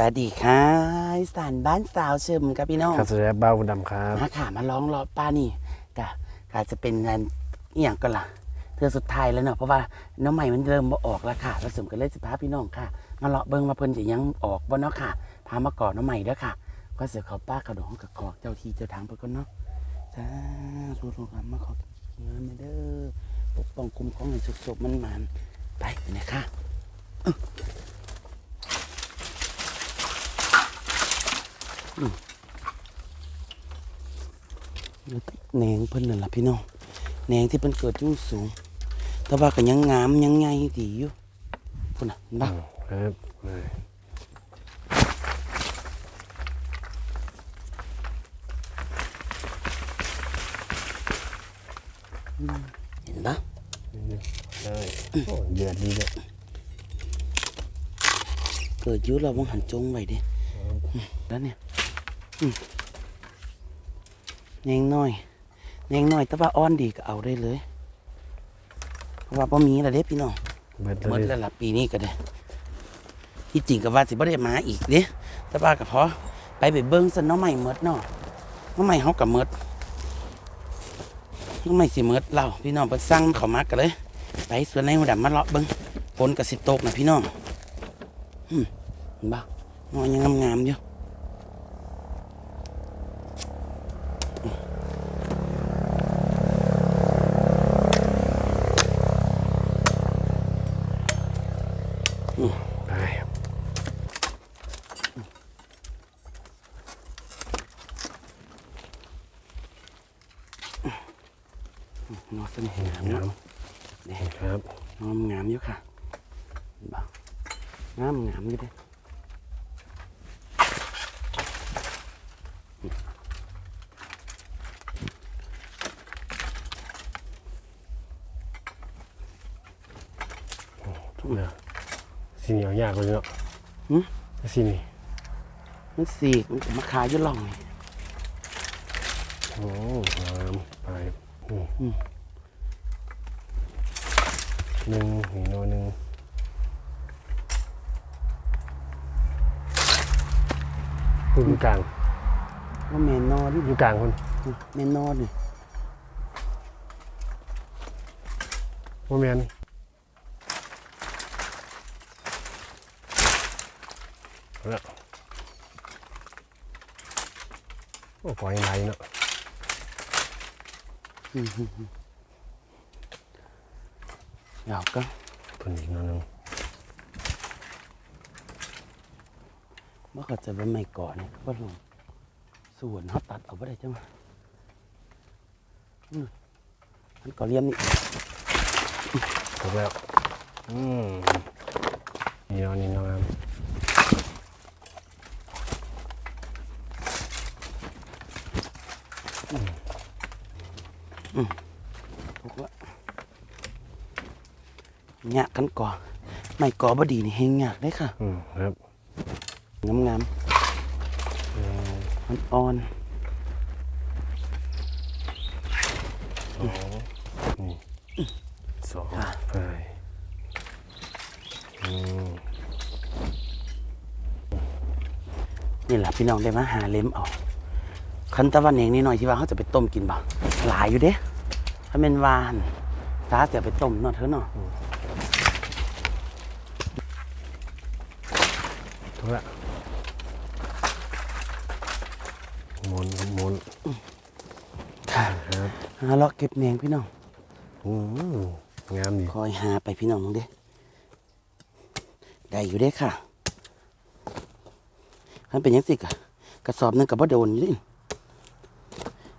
สวัสดีค่ะอีสานบ้านสาวเชิมครับพี่น้องครับสวัสดีครับบ้าวดำครับมาค่ะมาร้องรอป้านี่กะกะจะเป็นงานอหย่างก็ล่ะเธอสุดท้ายแล้วเนาะเพราะว่าน้องใหม่มันเริ่มมาออกแล้วค่ะแล้วสมกันเลยสิพาพี่น้องค่ะ มาเลาะเบิ้งมาเพิ่นจะยังออกบ่เนาะค่ะ พามาก่อนน้องใหม่เด้อค่ะ ก็เสือเขาป้ากระดองกับขอกเจ้าที่เจ้าทางเพิ่นก็เนาะจ้าทุกๆครับมาขอเงินมาเด้อปกป้องคุ้มครองให้สุขๆมันมันๆไปไปเลยค่ะ แหนงเพิ่นนั่นล่ะพี่น้องแหนงที่เพิ่นเกิดอยุ่งสูง แต่ว่าก็ยังงามยังใหญ่ดีอยู่พุ่นน่ะเห็นปะครับมาเห็นปะได้โอ้เดือดดีเลยเกิดอยุ่เราบังหันจงไว้เด้อืมแล้วเนี่ยอืม แหนงน้อยแหนงน้อย แต่ว่าอ้อนดีก็เอาได้เลยเพราะว่าบ่มีแล้วเด้พี่น้องเบิดหมดเลแล้ยวล่ะปีนี้ก็ได้ที่จริงก็ว่าสิบ่ได้มาอีกเด้แต่ว่าก็พอไปไปเบิ่งซะเน้องใหม่หมดเนาะน้องใหม่เฮาก็หมดน้องใหม่สิหมดเราพี่น้องเพิ่นสั่งเขามากันเลย ไปสวนในหัวดำมาเลาะเบิ่งฝนก็สิตกนะพี่น้องอืมเห็นบ่นอนยังงามๆอยู่ ไป นอนสนิทงามงาเนาะมเด้ครับนอนงามอยู่ค่ะเห็นบ่งามงามอยู่เด้ทุกอย่างสีเหนียวยากเลยเนาะหึสีนี่มันสีกมันก็มาขายอยู่หล่องนี่โอ้งามไปอืมอืม หนึ่งนี่โนหนึ่งคุณอยู่กลางว่าแม่นนอนอยู่กลางคุณแม่นนอนนี่ว่าแมนเอาละโอ้ปล่อยไหลเนาะ เดี๋ยวก็เพิ่นอีกโนหนึ่งเมื่อเขาจะเป็นไม่ก่อนเนี่ยว่าลงส่วนเขาตัดเอาไ่ได้จังวะอืมมันก็เลี้ยมนี่ถูกแล้วอืมนี่เนาะนี่เนาะถูกละ เนี่ยกันก่อนไม่ก่อบดีนี่เฮงยากได้ค่ะอืมครับงามงามอืมมันอ่อนสองนี่สองไปอืมนี่แหละพี่น้องได้มาหาเล็มเอาคันตะวันเองนี่หน่อยที่ว่าเขาจะไปต้มกินบ่หลายอยู่เด้ถ้าเป็นวานตาเสียไปต้มเนาะเธอเนาะ ถูกละหมุนหมุน ค่ะ ครับ หาเลาะเก็บแมงพี่น้องอืมงามดีคอยหาไปพี่น้องมึงเด้ได้อยู่เด้ค่ะคันเป็นยังสิกะกระสอบหนึงกับบ่โดนอยู่ดิ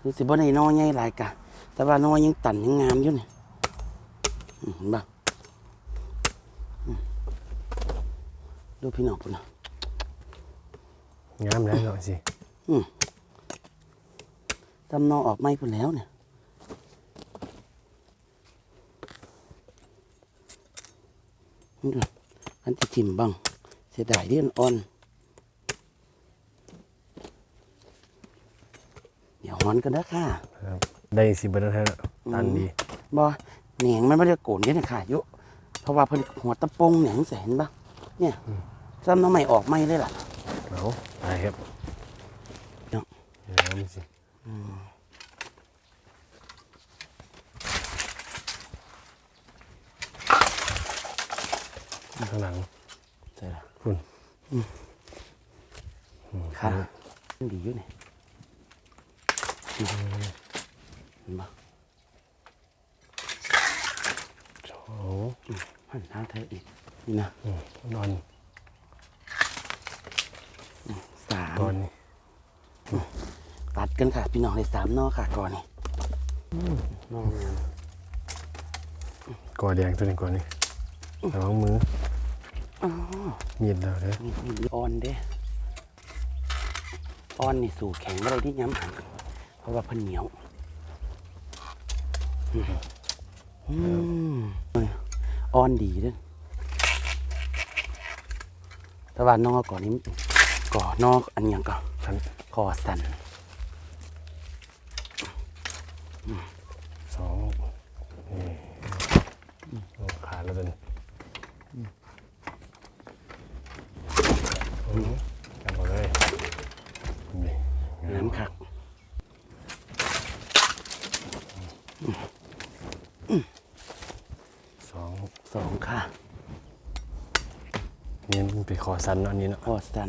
คือสิบ่ได้นอใหญ่หลายกะ แต่ว่านอยังตันยังงามอยู่นี่อืมเห็นบ่อืมดูพี่น้องพุ่นน่ะงามแล้วเนาะสิจำนอออกไม่พุ่นแล้วเนี่ยนี่ดู อันที่ทิมบ้างเสียดายที่มันอ่อน เดี๋ยวหอนกันนะค่ะครับได้สิบเปอร์เซ็นต์แล้วตันดีบอเหนียงมันไม่ได้โกนเด้นะค่ะอยุเพราะว่าเพิ่นหัวตะปงเหนียงแสนบ้างเนี่ยซ้ำน้องใหม่ออกไม่เลยล่ะเอาไปครับ เนาะ เดี๋ยวมันสิข้างหลัง ใช่ละ คุณ ค่ะดีอยู่นี่ เห็นปะสอหันทาเธออีกนี่นะนอนสามนอนนี่ตัดกันค่ะ พี่น้องเลยสามนอค่ะก่อนนี่นองงามกอแดงตัวนี้ก่อนนี่ระวังมืออ๋อมีดแล้วเด้ออ่อนเด้อ่อนนี่สู่แข็งอะไรที่ย้ำหัน ราะว่าเพันเหนียวอืมอืมอ่อนดีเด้อแต่ว่านอกก่อนนี้ก่อนอกอันหยังก่อนทันคอสัน สองนี่โอ้ขาดแล้วตัวนี้อืมจับหมดเลยนี่ น้ำคัก สองสองค่ะนี่มันเป็นคอสันเนาะอันนี้เนาะคอสัน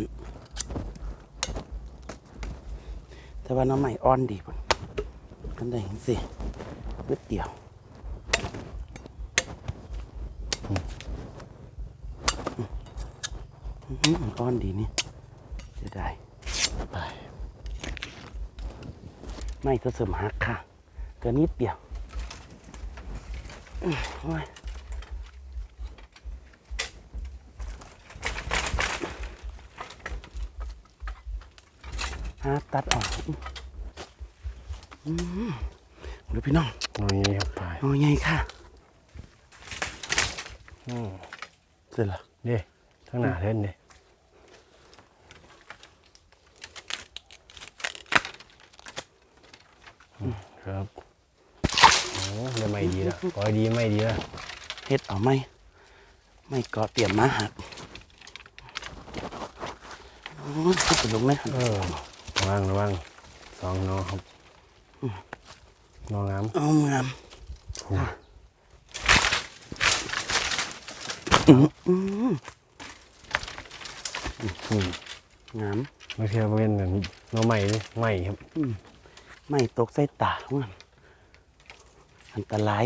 แต่ว่าน้องใหม่อ่อนดีปุ่นกันได้เห็นสินิดเดียวอืมอ่อนดีนี่จะได้ไป ไม่ก็เสริมหักค่ะ เกินนิดเดียวอื้อโอ้ยหาตัดออกอื้ออืมดูพี่น้องตรงนี้ครับไปโอ้ยไงค่ะอืมเสร็จแล้วเด้ทั้างหน้าเล่นเด้อืมครับโอ้ได้ไม่ดีละขอให้ดีไม่ดีละเฮ็ดเอาไหมไม่ก็เตรียมมาหักโอ้ยขึ้นไปลงเลยเออระวังระวังสองนอครับนองามเอางามค่ะอืมอืมงามไม่เพียงเป็นแบบนอใหม่เลยใหม่ครับไม่ตกใส่ตาของมัน อันตราย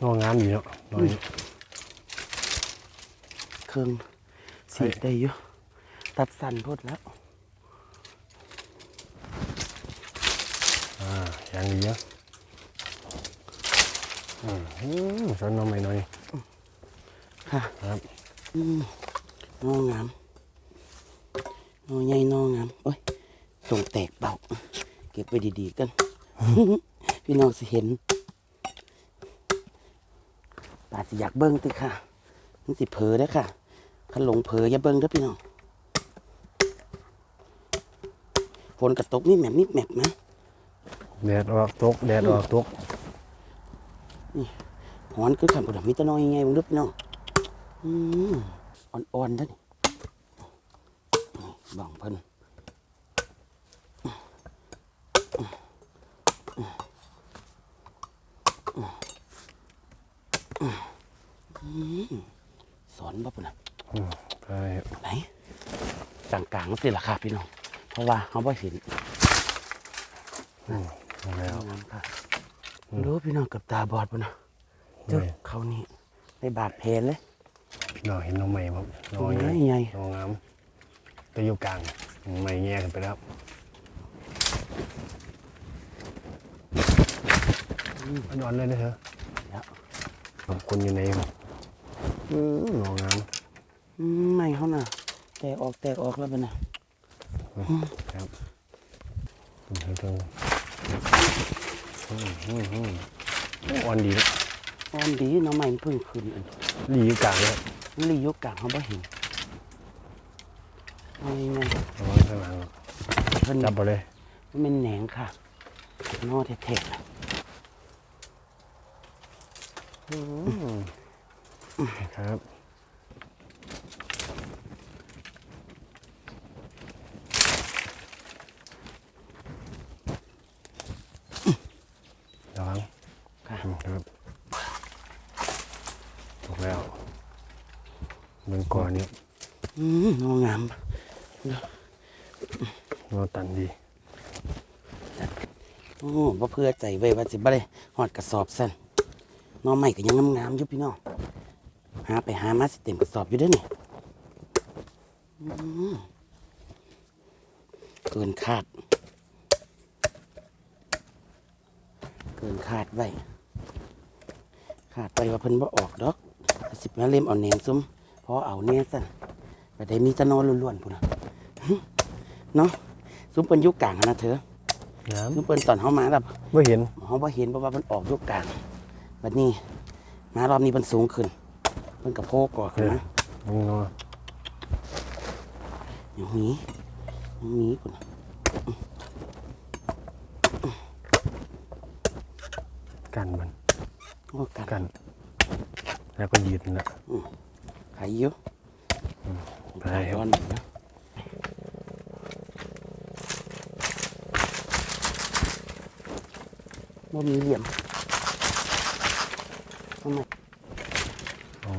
นองามอยู่เนาะนอนเครื่องสีได้อยู่ตัดสั้นพดแล้ว อ่าอย่างดีเยอะอืมอืมสอนนอใหม่หน่อยค่ะครับ อืมนองาม นอใหญ่นองามโอ้ยส่งแตกเบาเก็บไปดีๆกัน พี่น้องสิเห็นตาสิอยากเบิ้งติค่ะมันสิเผลอได้อค่ะขันหลงเผลออย่าเบิ้งเด้อพี่น้องฝนกระตกนี่แหมบนี่แหมบนะแดดออกตกแดดออกตกหอนคือขันผุดมิตรน้อยยังไงมึงเด้อพี่น้องอืมอ่อนๆเด้อนี่ บังเพิ่นสอนบ่ปุ่นนะไปไหนกลางกลางสิล่ะค่ะพี่น้อง เพราะว่าเขาบ่เห็นแล้วค่ะรู้พี่น้องกับตาบอดปุ่นนะเจ้าเขานี่ได้บาดแผลเลยพี่น้องเห็นน้องใหม่มั้งน้องใหญ่น้องงาม ตัวอยู่กลางใหม่แง่กันไปแล้วนอนเลยนะเถอะแล้วขอบคุณอยู่ในอืมน้องงามอืมไม่เขาน่ะ แตกออกแตกออกแล้วปุ่นน่ะครับอืมเพิ่งอืมอืมอืมโอ้อ่อนดีนะอ่อนดีน้องใหม่มันเพิ่งขึ้นอันดีอยู่กลางเลยมันรียกกลางเขาบ่เห็น เอายังไงระวังข้างหลังเพิ่นจับไปเลยมันเป็นแหนงค่ะนอแท้ๆน่ะอืมครับระวังค่ะอืมครับถูกแล้วเบิ่งก่อนนี่อืมงองาม เราตันดีโอ้บ่เพื่อใจไว้ว่าสิบ่ได้หอดกระสอบสั่นน้องใหม่ก็ยังงามๆอยู่พี่น้องหาไปหามาสิเต็มกระสอบอยู่เด้อนี่เกินคาด เกินคาดไว้คาดไปว่าเพิ่นบ่ออกดอกสิบแมาเล่มเอาแหนมซุ่มพอเอาแน่สั่นไปได้มีแตะนอนล้วนๆพุ่นน่ะ เนาะซุ่มเปิ้นอยู่กลางอะนะเธอน้ซุ่มเปิ้นตอนเฮามาแล้วำไม่เห็นเฮาบ่เห็นเพราะว่าเพิ่นออกอยู่กลางบัดนี้มารอบนี้เพิ่นสูงขึ้นเพิ่นกระโพกก่อขึ้นมามึงเนาะอย่างนี้อย่างนี้พุ่นน่ะกันมันโอ้กันกันแล้วก็ยืดนะไผอยู่ไปครับ ร้อนนะบ่มีเหลี่ยมทำไมโอ้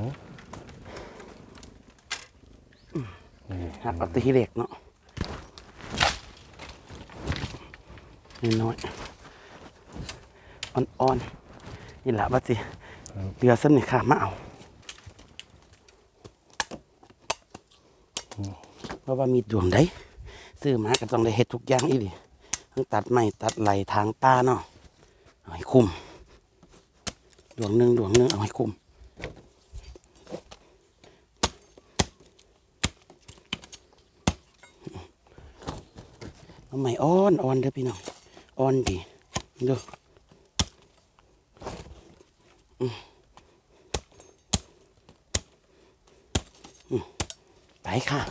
นี่หักเอาแตีเหล็กเนาะน้อยๆอ่อนๆนี่แหละว่าสิเรือซ้ำนี่ค่ะมาเอาเพราะว่ามีดวงได้ซื้อมาก็ต้องได้เฮ็ดทุกอย่างอีหลีทั้งตัดไม้ตัดไหลทางป้าเนาะเอา ให้คุ้มดวงหนึ่งดวงหนึ่งเอาให้คุ้มเอาใหม่อ่อนอ่อนเด้อพี่น้องอ่อนดีดูไปค่ะ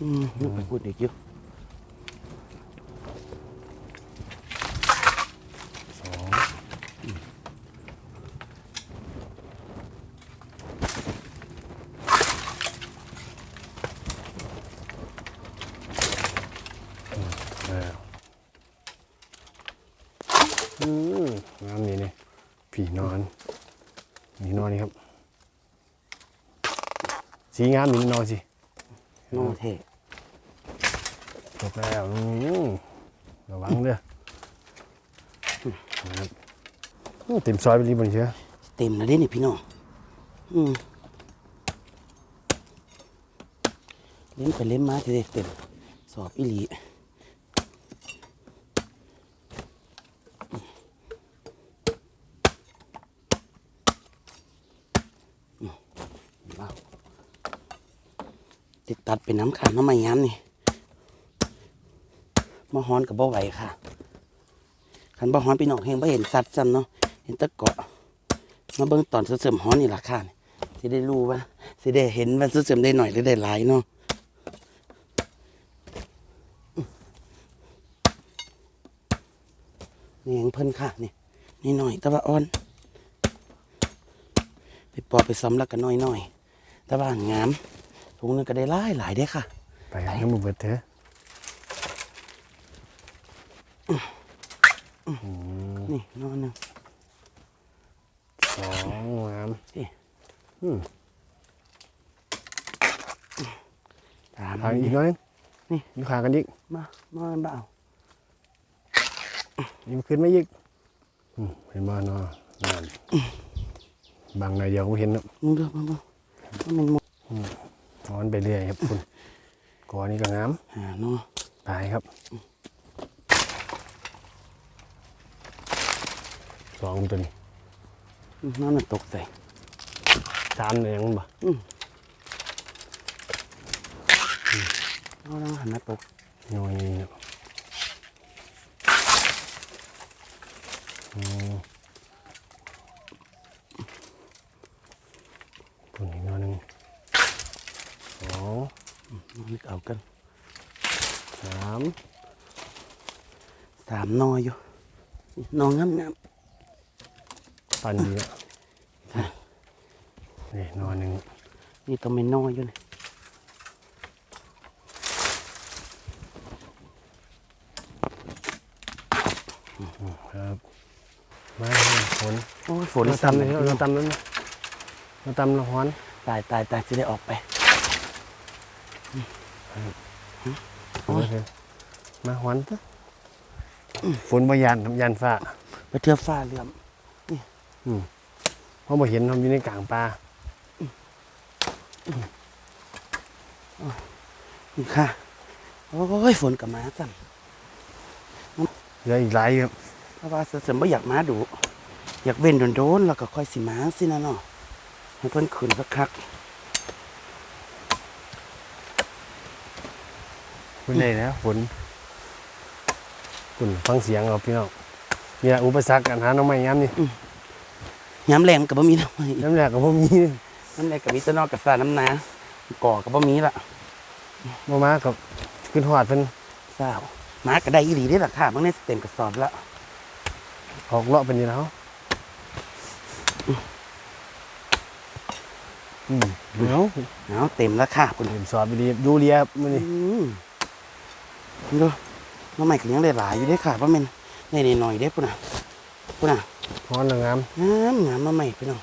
อืมลูกไปพูดเด็กอยู่สองอืมแล้วอืมน้ำนี่นี่ผีนอนนี่นอนนี่ครับ สีงามนี่นอนสิ น้องเท่จบแล้วอืมระวังเด้อนะครับอืมเต็มซอยไปรีบนเชียวเต็มแล้วเด้นี่พี่น้องอืมเล่นไปเล่นมาทีเดียวเต็มสอบอีหลีอืมว้าวติดตัด เป็นน้ำขาดน้ำไม่ย้ำนี่มาฮ้อนกับบ่ไหวค่ะคันบ่ฮ้อนพี่น้องเฮงบ่เห็นสัตว์ซ้ำเนาะเห็นตะเกาะมาเบิ่งตอนเสริมฮ้อนนี่ล่ะค่ะสิได้รู้ว่าสิได้เห็นว่าเสริมได้หน่อยหรือได้หลายเนาะนี่ของเพิ่นค่ะนี่นี่หน่อยต่ว่าอ่อนไปปอกไปซ้ำแล้วก็น้อยน่อยๆต่ว่างาม ถุงนึงก็ได้หลายหลายเด้อค่ะ ไปครับน้ำมันเบิดเถอะอืมนี่นอนหนึ่งสองงามนี่อืมถามทางอีกหน้อยนี่อยู่ขางกันอีกมามาเบ่ายิ้มขึ้นไม่อีกอืมเห็นบ้านเนาะนั่นบางหน่อยเดียวก็เห็นแล้วมึงเด้อมึงเด้อว่ามันหม ดนอนไปเรื่อยครับคุณก่อนนี้ก็งามหาเนาะตายครับสองตัวนี้นอนมันตกใส่สามเลยยังมันบ่เอาแล้วหันมาตกโยนนี่เนาะอืมตัวนี้นอนหนึ่งสอง มัน เอากันสามสามนออยู่นองามงามปันดีแล้วๆค่ะนี่นอนหนึ่งนี่ต้องเป็นนออยู่นี่ครับมาให้ฝนโอ้ยฝนเราซ้ำตำเลเลยยเราตำนั้นเราตำเราฮ้อนตายตายตายจะได้ออกไปโอ้ย มาฮ้อนซะฝนบ่ยานครับยานฟ้าไปเทือกฟ้าเหลื่อมเพราะบ่เห็นทำอยู่ในกลางป่านี่ค่ะ โอ้ยฝนกับมาซ้เหลืออีกหลายครับำเพราะว่าเสริมไม่อยากมาดู อยากเว้นโดนๆแล้วก็ค่อยสิมาสินะเนาะให้เพิ่นขืนสักคัก คุณได้แล้วฝนคุณฟังเสียงเอาพี่น้องนี่แหละอุปสรรคการหาหน้องไม้ย้ำนี่ย้ำแรงกับบ่มีทำไมน้ำแรกกับพวกมีน้ำแรงกับมีแตะนอกกับสาน้ำนาก่อกับบ่มีละมามากับขึ้นหอดเพิ่นสาวมาก็ได้อีหลีได้อล่ะค่ะบางในเต็มกระสอบแล้วออกเลาะเป็นอยังแล้วอืมเดี๋ยวเอาเต็มแล้วค่ะคุณเห็นสอบไปดีดูเรียบมื้ออืนี้ม นี่ดูน้ำใหม่ก็ยังได้หลายอยู่เด้อค่ะเพราะมันได้หน่อยๆเด้อพุ่นน่ะพุ่นน่ะฮ้อนแล้วงามงามงามมาใหม่พี่น้อง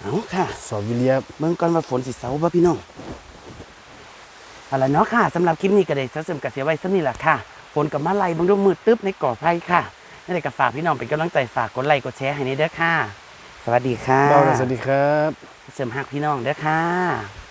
เอาค่ะ สอบวิเรียบเบิ่งก่อนว่าฝนสิเซาบ่พี่น้องเอาล่ะเนาะค่ะสำหรับคลิปนี้ก็ได้เสริมกับเสียไว้ซะนี่แหละค่ะฝนกับมาไล่เบิ่งดูมืดตึ๊บในก่อไผ่ค่ะนั่นแหละก็ฝากพี่น้องเป็นกำลังใจฝากกดไลค์กดแชร์ให้ในเด้อค่ะ สวัสดีค่ะเบาเลยสวัสดีครับเสริมหักพี่น้องเด้อค่ะ